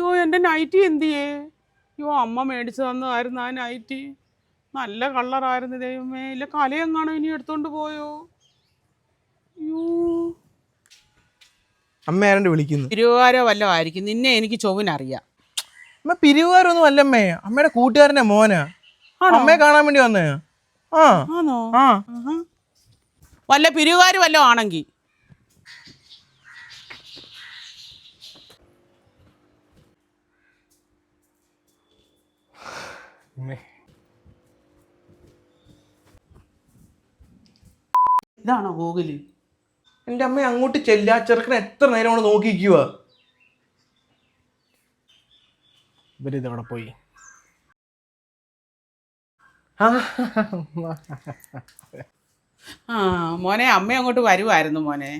യോ എന്റെ നൈറ്റി എന്തിയേ? യോ അമ്മ മേടിച്ചു തന്നതായിരുന്നു ആ നൈറ്റി നല്ല കളറായിരുന്നു ദൈവമേ. ഇല്ല കലയെങ്ങാണോ ഇനി എടുത്തോണ്ട് പോയോ? അയ്യോ. അമ്മ ആരാണ്ട് വിളിക്കുന്നു? തിരുവാരോ വല്ലതും ആയിരിക്കും. നിന്നെ എനിക്ക് ചൊവ്വനറിയാം. അമ്മ പിരിവുകാരൊന്നും അല്ലമ്മേ അമ്മയുടെ കൂട്ടുകാരന്റെ മോനാ? അമ്മയെ കാണാൻ വേണ്ടി വന്നേ. ആ. ആണോ? ആ. വല്ല പിരിവുകാർ വല്ലതും ആണെങ്കിൽ ഇതാണോ ഗൂഗിൾ എന്റെ അമ്മ അങ്ങോട്ട് ചെല്ലാ ചെറുക്കനെ എത്ര നേരം കൊണ്ട് നോക്കിക്കുക ഇവരിത് അവിടെ പോയി? ആ, മോനെ അമ്മ അങ്ങോട്ട് വരുമായിരുന്നു മോനെ.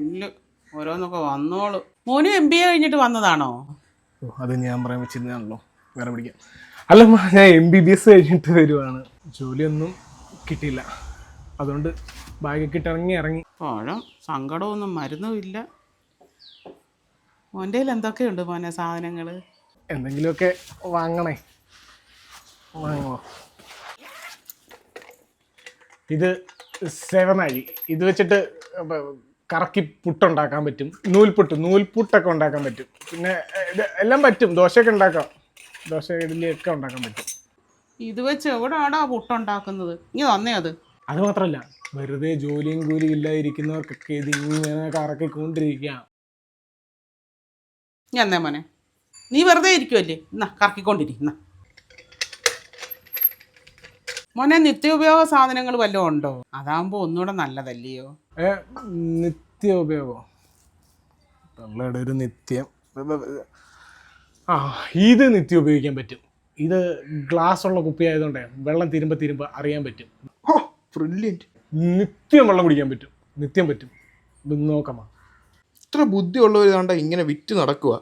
ഇല്ല ഓരോന്നൊക്കെ വന്നോളൂ. മോനും എം ബി എ കഴിഞ്ഞിട്ട് വന്നതാണോ? അത് ഞാൻ പറയാൻ വെച്ചിരുന്നാണല്ലോ വേറെ പിടിക്കാം. അല്ല ഞാൻ എം ബി ബി എസ് കഴിഞ്ഞിട്ട് വരുവാണ്. ജോലിയൊന്നും കിട്ടിയില്ല. അതുകൊണ്ട് ബാഗൊക്കെ ഇട്ട് ഇറങ്ങി ഇറങ്ങി. പഴം സങ്കടമൊന്നും മരുന്നുമില്ല. മോന്റെ കയ്യിൽ എന്തൊക്കെയുണ്ട് മോനെ സാധനങ്ങൾ എന്തെങ്കിലുമൊക്കെ വാങ്ങണേ. വാങ്ങോ. ഇത് സെവനാഴി ഇത് വെച്ചിട്ട് കറക്കി പുട്ടുണ്ടാക്കാൻ പറ്റും. നൂൽപുട്ട് നൂൽപുട്ടൊക്കെ ഉണ്ടാക്കാൻ പറ്റും. പിന്നെ എല്ലാം പറ്റും. ദോശയൊക്കെ ഉണ്ടാക്കാം. ദോശ ഇഡ്ഡലിയൊക്കെ ഉണ്ടാക്കാൻ പറ്റും. ഇത് വെച്ച് എവിടെയാടാ പുട്ടുണ്ടാക്കുന്നത്? ഇനി തന്നേ അത്. അത് മാത്രമല്ല വെറുതെ ജോലിയും കൂലിയും ഇല്ലാതിരിക്കുന്നവർക്കൊക്കെ ഇത് ഇങ്ങനെ കറക്കിക്കൊണ്ടിരിക്കുക എന്നേ മോനെ. നീ വെറുതെ ഇരിക്കുമല്ലേ എന്നാ കറക്കിക്കൊണ്ടിരിക്കുന്ന മോനെ നിത്യോപയോഗ സാധനങ്ങൾ വല്ലതും ഉണ്ടോ? അതാകുമ്പോൾ ഒന്നുകൂടെ നല്ലതല്ലയോ? ഏ, നിത്യോപയോഗം. ഒരു നിത്യം. ആ ഇത് നിത്യം ഉപയോഗിക്കാൻ പറ്റും. ഇത് ഗ്ലാസ് ഉള്ള കുപ്പി ആയതുകൊണ്ട് വെള്ളം തിരുമ്പ തിരുമ്പ അറിയാൻ പറ്റും. ബ്രില്യന്റ് നിത്യം വെള്ളം കുടിക്കാൻ പറ്റും. നിത്യം പറ്റും. ഇത് നോക്കമ്മ ഇത്ര ബുദ്ധിയുള്ളവർ കണ്ട ഇങ്ങനെ വിറ്റ് നടക്കുക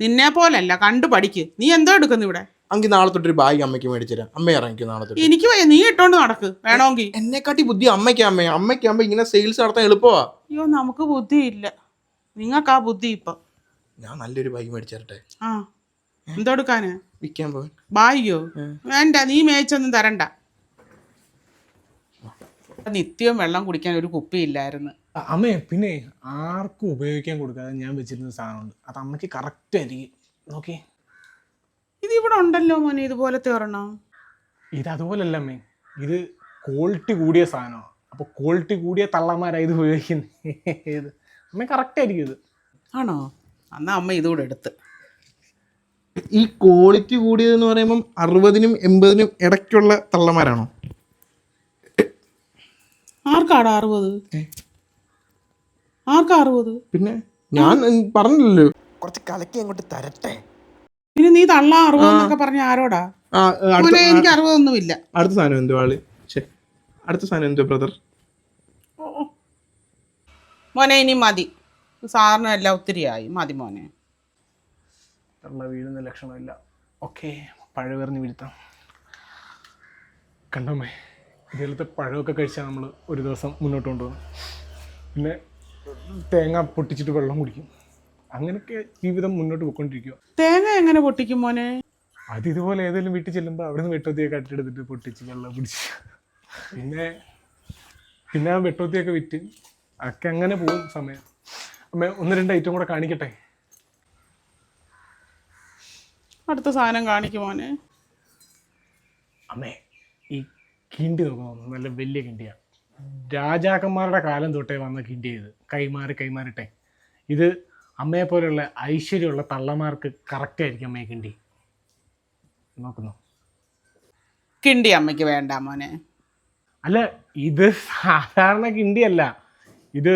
നിന്നെ പോലല്ല കണ്ടു പഠിക്ക്. നീ എന്തോ എടുക്കുന്നു ഇവിടെ? അങ്ങനെ നാളെ തൊട്ടൊരു ബാഗ് അമ്മയ്ക്ക് മേടിച്ചു തരാം. അമ്മ ഇറങ്ങിക്കും നാളെ തൊട്ട്. എനിക്ക് വയ്യ നീ ഇട്ടോണ്ട് നടക്ക്. വേണമെങ്കിൽ എന്നെക്കാട്ടി ബുദ്ധി അമ്മയ്ക്ക് അമ്മ. അമ്മയ്ക്കാകുമ്പോ ഇങ്ങനെ സെയിൽസ് നടത്താൻ എളുപ്പമാ അയ്യോ നമുക്ക് ബുദ്ധിയില്ല. നിങ്ങൾക്ക് ആ ബുദ്ധി ഇപ്പം. ഞാൻ നല്ലൊരു ബൈക്ക് മേടിച്ചു തരട്ടെ ആ എന്തെടുക്കാന് വിൽക്കാൻ പോവാൻ. ബായിയോ വേണ്ട നീ മേയിച്ചൊന്നും തരണ്ട. നിത്യവും വെള്ളം കുടിക്കാൻ ഒരു കുപ്പി ഇല്ലായിരുന്നു. അമ്മേ പിന്നെ ആർക്കും ഉപയോഗിക്കാൻ കൊടുക്കാതെ ഞാൻ വെച്ചിരുന്ന സാധനമുണ്ട്. അത് അമ്മയ്ക്ക് കറക്റ്റ് ആയിരിക്കും. നോക്കി ഇത് ഇവിടെ ഉണ്ടല്ലോ മോനെ ഇതുപോലത്തെ ഒരെണ്ണം. ഇത് അതുപോലല്ല അമ്മേ. ഇത് ക്വാളിറ്റി കൂടിയ സാധനമാണ്. അപ്പോൾ ക്വാളിറ്റി കൂടിയ തള്ളമാരാണ് ഇത് ഉപയോഗിക്കുന്നത് അമ്മ കറക്റ്റ് ആയിരിക്കും ഇത്. ആണോ? എന്നാ അമ്മ ഇതുകൂടെ എടുത്ത്. ഈ ക്വാളിറ്റി കൂടിയതെന്ന് പറയുമ്പം അറുപതിനും എൺപതിനും ഇടയ്ക്കുള്ള തള്ളമാരാണോ? ആർക്കാടാ അറുപത്? ആർക്കാ അറുപത്? പിന്നെ ഞാൻ പറഞ്ഞില്ലല്ലോ. കുറച്ച് കലക്കി അങ്ങോട്ട് തരട്ടെ. പിന്നെ നീ തള്ള അറുപതെന്നൊക്കെ പറഞ്ഞ ആരോടാ? എനിക്ക് അറുപതൊന്നുമില്ല. അടുത്ത സാധനം എന്തോ ആൾ? അടുത്ത സാധനം എന്തോ ബ്രദർ മോനെ ഇനി മതി. സാറിന് എല്ലാം ഒത്തിരിയായി മതി മോനെ തള്ള വീഴുന്ന ലക്ഷണമില്ല. ഓക്കെ പഴവേറിഞ്ഞ് വീഴ്ത്താം. കണ്ടോമേ ഇതിലത്തെ പഴമൊക്കെ കഴിച്ചാൽ നമ്മൾ ഒരു ദിവസം മുന്നോട്ട് കൊണ്ടുപോകും പിന്നെ തേങ്ങ പൊട്ടിച്ചിട്ട് വെള്ളം കുടിക്കും. അങ്ങനെയൊക്കെ ജീവിതം മുന്നോട്ട് പോയിക്കൊണ്ടിരിക്കുക തേങ്ങ എങ്ങനെ പൊട്ടിക്കും മോനെ? അത് ഇതുപോലെ ഏതെങ്കിലും വീട്ടിൽ ചെല്ലുമ്പോൾ അവിടെ നിന്ന് വെട്ടോത്തിയൊക്കെ കട്ടെടുത്തിട്ട് പൊട്ടിച്ച് വെള്ളം കുടിച്ച്. പിന്നെ പിന്നെ ആ വെട്ടോത്തിയൊക്കെ വിറ്റ് ഒക്കെ അങ്ങനെ പോകും സമയം. അമ്മ ഒന്ന് രണ്ട് ഐറ്റം കൂടെ കാണിക്കട്ടെ? അടുത്ത സാധനം കാണിക്കും മോനെ. അമ്മേ ഈ കിണ്ടി നോക്കുന്നു നല്ല വലിയ കിണ്ടിയാണ് രാജാക്കന്മാരുടെ കാലം തൊട്ടേ വന്ന കിണ്ടി ഇത്. കൈമാറി കൈമാറിട്ടെ. ഇത് അമ്മയെ പോലെയുള്ള ഐശ്വര്യമുള്ള തള്ളമാർക്ക് കറക്റ്റ് ആയിരിക്കും അമ്മയെ കിണ്ടി. നോക്കുന്നു. കിണ്ടി അമ്മയ്ക്ക് വേണ്ട മോനെ. അല്ല ഇത് സാധാരണ കിണ്ടിയല്ല. ഇത്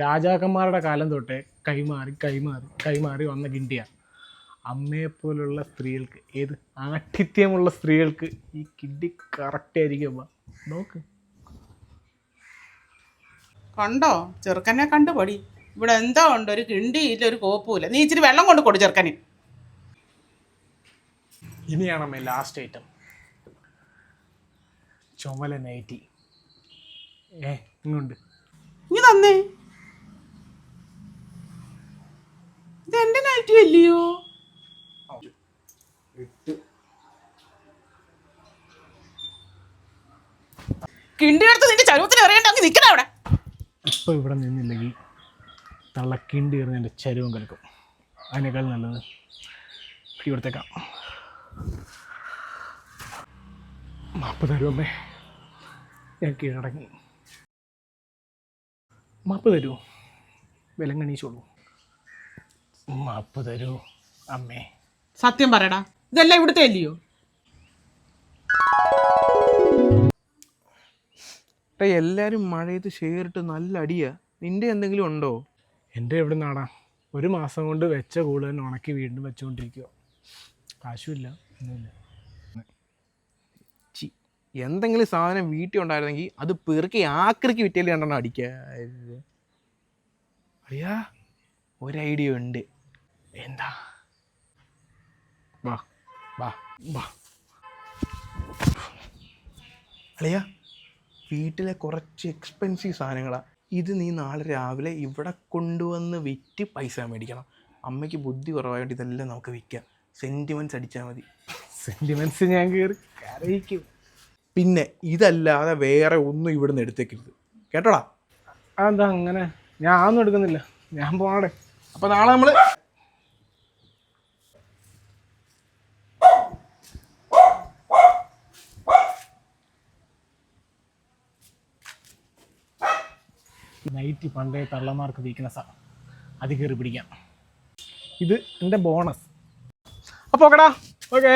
രാജാക്കന്മാരുടെ കാലം തൊട്ടേ കൈമാറി കൈമാറി കൈമാറി വന്ന കിണ്ടിയാണ് അമ്മയെപ്പോലുള്ള സ്ത്രീകൾക്ക് ഏത് ആഠിത്യമുള്ള സ്ത്രീകൾക്ക് ഈ കിണ്ടി കറക്റ്റ് ആയിരിക്കും അമ്മ. നോക്ക്. കണ്ടോ? ചെറുക്കനെ കണ്ടു പടി. ഇവിടെ എന്താ ഉണ്ട്? ഒരു കിണ്ടിയില്ല ഒരു കോപ്പുമില്ല നീ ഇച്ചിരി വെള്ളം കൊണ്ട് കൊടു ചെറുക്കനെ. ഇനിയാണ് അമ്മ ലാസ്റ്റ് ഐറ്റം ചുമല നൈറ്റി ഏ ഇങ്ങുണ്ട്. നീ തന്നേ. ഇത് എന്റെ നൈറ്റി അല്ലയോ? കിണ്ടി എടുത്ത് നിന്റെ ചരുവത്തിന് എറിയണ്ടെങ്കിൽ നിൽക്കണ അവിടെ. ഇപ്പൊ ഇവിടെ നിന്നില്ലെങ്കിൽ തള്ളക്കിണ്ടി എറിഞ്ഞ എന്റെ ചരുവം കലക്കും. അതിനേക്കാൾ നല്ലത് പിടി കൊടുത്തേക്കാം. മാപ്പ് തരുമേ ഞാൻ കീഴടങ്ങി. മാപ്പ് തരൂ. വിലങ്ങണീച്ചോളൂ മാപ്പ് തരൂ അമ്മേ. സത്യം പറയടാ. ഇതെല്ലാം ഇവിടുത്തെ അല്ലയോ? എല്ലാരും മഴയത്ത് ഷെയറിട്ട് നല്ല അടിയാ. നിന്റെ എന്തെങ്കിലും ഉണ്ടോ? എന്റെ എവിടെ നാടാ ഒരു മാസം കൊണ്ട് വെച്ച കൂടുതൽ ഉണക്കി വീണ്ടും വെച്ചുകൊണ്ടിരിക്കുക കാശുമില്ല ഒന്നുമില്ല. എന്തെങ്കിലും സാധനം വീട്ടിൽ ഉണ്ടായിരുന്നെങ്കിൽ അത് പെറുക്കി ആക്രിക്ക് വിറ്റേൽ കണ്ടാണ് അടിക്കുക അറിയാ? ഒരു ഐഡിയ ഉണ്ട്. എന്താ? വാ വാ വാ. അളിയാ വീട്ടിലെ കുറച്ച് എക്സ്പെൻസീവ് സാധനങ്ങളാണ് ഇത് നീ നാളെ രാവിലെ ഇവിടെ കൊണ്ടുവന്ന് വിറ്റ് പൈസ മേടിക്കണം. അമ്മയ്ക്ക് ബുദ്ധി കുറവായതുകൊണ്ട് ഇതെല്ലാം നമുക്ക് വിൽക്കാം സെന്റിമെന്റ്സ് അടിച്ചാൽ മതി. സെന്റിമെന്റ്സ് ഞാൻ കയറി കരയിക്കും. പിന്നെ ഇതല്ലാതെ വേറെ ഒന്നും ഇവിടുന്ന് എടുത്തേക്കരുത്. കേട്ടോടാ? അതെന്താ അങ്ങനെ? ഞാൻ ഒന്നും എടുക്കുന്നില്ല. ഞാൻ പോണടെ. അപ്പൊ നാളെ നമ്മൾ നൈറ്റ് പണ്ടേ തള്ളമാർക്ക് വീക്ക്നെസ്സാണ് അത് കയറി പിടിക്കാം. ഇത് എന്റെ ബോണസ് അപ്പോൾ ഓക്കെടാ ഓക്കേ